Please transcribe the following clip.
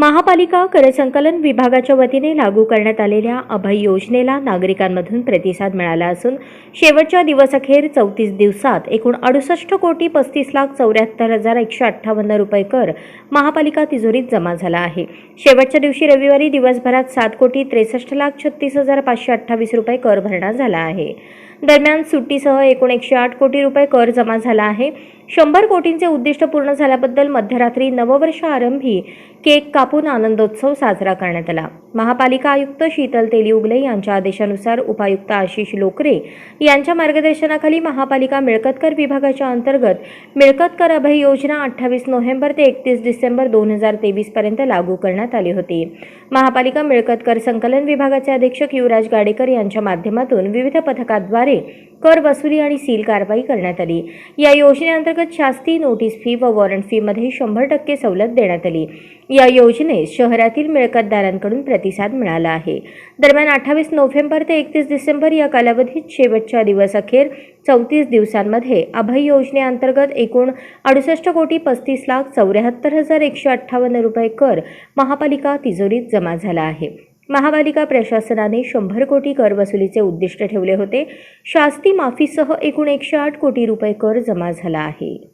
महापालिका करसंकलन विभागाच्या वतीने लागू करण्यात आलेल्या अभय योजनेला नागरिकांमधून प्रतिसाद मिळाला असून शेवटच्या दिवसअखेर चौतीस दिवसात एकूण अडुसष्ट कोटी पस्तीस लाख चौऱ्याहत्तर हजार एकशे अठ्ठावन्न रुपये कर महापालिका तिजोरीत जमा झाला आहे. शेवटच्या दिवशी रविवारी दिवसभरात सात कोटी त्रेसष्ट लाख छत्तीस हजार पाचशे अठ्ठावीस रुपये कर भरणा झाला आहे. दरम्यान सुट्टीसह एकूण एकशे आठ कोटी रुपये कर जमा झाला आहे. शंभर कोटींचे उद्दिष्ट पूर्ण झाल्याबद्दल मध्यरात्री नववर्ष आरंभी केक कापून आनंदोत्सव साजरा करण्यात आला. महापालिका आयुक्त शीतल तेली उगले यांच्या आदेशानुसार उपायुक्त आशिष लोकरे यांच्या मार्गदर्शनाखाली महापालिका मिळकतकर विभागाच्या अंतर्गत मिळकतकर अभय योजना अठ्ठावीस नोव्हेंबर ते एकतीस डिसेंबर दोन हजार तेवीसपर्यंत लागू करण्यात आली होती. महापालिका मिळकतकर संकलन विभागाचे अधीक्षक युवराज गाडेकर यांच्या माध्यमातून विविध पथकाद्वारे कर वसुली आणि सील कारवाई करण्यात आली. या योजनेअंतर्गत शास्ती नोटीस फी व वॉरंट फीमध्ये शंभर टक्के सवलत देण्यात आली. या योजनेस शहरातील मिळकतदारांकडून प्रतिसाद मिळाला आहे. दरम्यान अठ्ठावीस नोव्हेंबर ते एकतीस डिसेंबर या कालावधीत शेवटच्या दिवसअखेर चौतीस दिवसांमध्ये अभय योजनेअंतर्गत एकूण अडुसष्ट कोटी पस्तीस लाख चौऱ्याहत्तर हजार एकशे अठ्ठावन्न रुपये कर महापालिका तिजोरीत जमा झाला आहे. महापालिका प्रशासनाने शंभर कोटी कर वसुलीचे उद्दिष्ट ठेवले होते. शास्ती माफीसह एकूण एकशे आठ कोटी रुपये कर जमा झाला आहे.